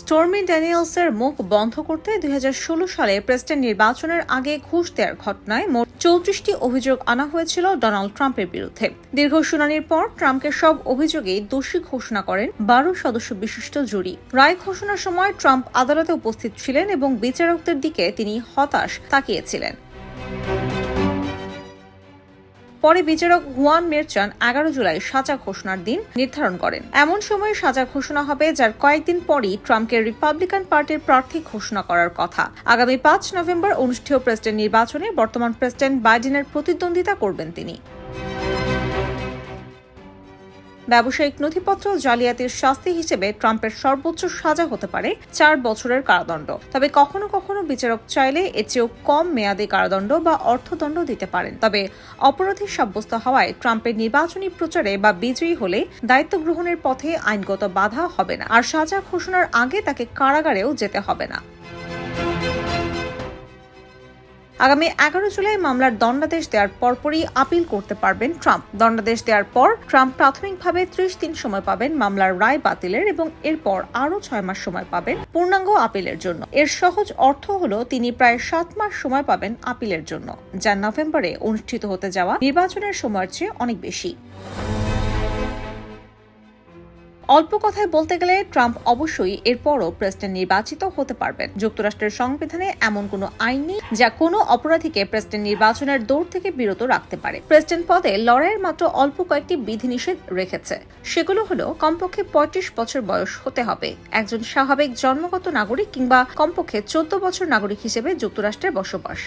Stormy ড্যানিয়েলসের মুখ বন্ধ করতে দুই হাজার ষোলো সালে প্রেসিডেন্ট নির্বাচনের আগে ঘুষ দেওয়ার ঘটনায় মোট চৌত্রিশটি অভিযোগ আনা হয়েছিল ডোনাল্ড ট্রাম্পের বিরুদ্ধে। দীর্ঘ শুনানির পর ট্রাম্পকে সব অভিযোগেই দোষী ঘোষণা করেন বারো সদস্য বিশিষ্ট জুরি। রায় ঘোষণার সময় ট্রাম্প আদালতে উপস্থিত ছিলেন এবং বিচারকদের দিকে তিনি হতাশ তাকিয়েছিলেন। পরে বিচারক হুয়ান মেরচান এগারো জুলাই সাজা ঘোষণার দিন নির্ধারণ করেন। এমন সময় সাজা ঘোষণা হবে যার কয়েকদিন পরই ট্রাম্পকে রিপাবলিকান পার্টির প্রার্থী ঘোষণা করার কথা। আগামী পাঁচ নভেম্বর অনুষ্ঠেয় প্রেসিডেন্ট নির্বাচনে বর্তমান প্রেসিডেন্ট বাইডেনের প্রতিদ্বন্দ্বিতা করবেন তিনি। ব্যবসায়িক নথিপত্র জালিয়াতির শাস্তি হিসেবে ট্রাম্পের সর্বোচ্চ সাজা হতে পারে চার বছরের কারাদণ্ড। তবে কখনো কখনো বিচারক চাইলে এর চেয়েও কম মেয়াদী কারাদণ্ড বা অর্থদণ্ড দিতে পারেন। তবে অপরাধী সাব্যস্ত হওয়ায় ট্রাম্পের নির্বাচনী প্রচারে বা বিজয়ী হলে দায়িত্ব গ্রহণের পথে আইনগত বাধা হবে না। আর সাজা ঘোষণার আগে তাকে কারাগারেও যেতে হবে না। আগামী এগারো জুলাই মামলার দণ্ডাদেশ দেওয়ার পরপরই আপিল করতে পারবেন ট্রাম্প। দণ্ডাদেশ দেওয়ার পর ট্রাম্প প্রাথমিকভাবে ত্রিশ দিন সময় পাবেন মামলার রায় বাতিলের এবং এরপর আরও ছয় মাস সময় পাবেন পূর্ণাঙ্গ আপিলের জন্য। এর সহজ অর্থ হলো তিনি প্রায় সাত মাস সময় পাবেন আপিলের জন্য, যা নভেম্বরে অনুষ্ঠিত হতে যাওয়া নির্বাচনের সময়ের চেয়ে অনেক বেশি। অল্প কথায় বলতে গেলে ট্রাম্প অবশ্যই এরপরও প্রেসিডেন্ট নির্বাচিত হতে পারবেন। যুক্তরাষ্ট্রের সংবিধানে এমন কোনো আইন নেই যা কোনো অপরাধীকে প্রেসিডেন্ট নির্বাচনের দৌড় থেকে বিরত রাখতে পারে। প্রেসিডেন্ট পদে লড়াইয়ের মাত্র অল্প কয়েকটি বিধিনিষেধ রেখেছে। সেগুলো হলো কমপক্ষে পঁয়ত্রিশ বছর বয়স হতে হবে, একজন স্বাভাবিক জন্মগত নাগরিক কিংবা কমপক্ষে চোদ্দ বছর নাগরিক হিসেবে যুক্তরাষ্ট্রের বসবাস।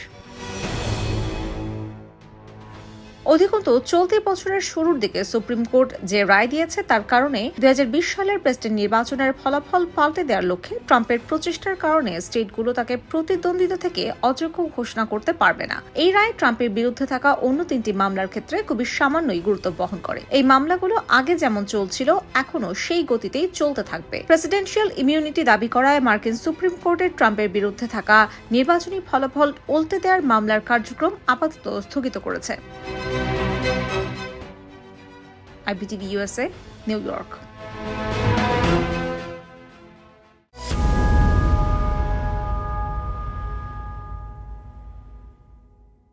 অধিকন্তু চলতি বছরের শুরুর দিকে সুপ্রিম কোর্ট যে রায় দিয়েছে তার কারণে দুই হাজার বিশ সালের প্রেসিডেন্ট নির্বাচনের ফলাফল পাল্টে দেওয়ার লক্ষ্যে ট্রাম্পের প্রচেষ্টার কারণে স্টেটগুলো তাকে প্রতিদ্বন্দ্বিতা থেকে অযোগ্য ঘোষণা করতে পারবে না। এই রায় ট্রাম্পের বিরুদ্ধে থাকা অন্য তিনটি মামলার ক্ষেত্রে খুবই সামান্যই গুরুত্ব বহন করে। এই মামলাগুলো আগে যেমন চলছিল, এখনও সেই গতিতেই চলতে থাকবে। প্রেসিডেন্সিয়াল ইমিউনিটি দাবি করায় মার্কিন সুপ্রিম কোর্টের ট্রাম্পের বিরুদ্ধে থাকা নির্বাচনী ফলাফল উল্টে দেওয়ার মামলার কার্যক্রম আপাতত স্থগিত করেছে। IBTV USA, New York.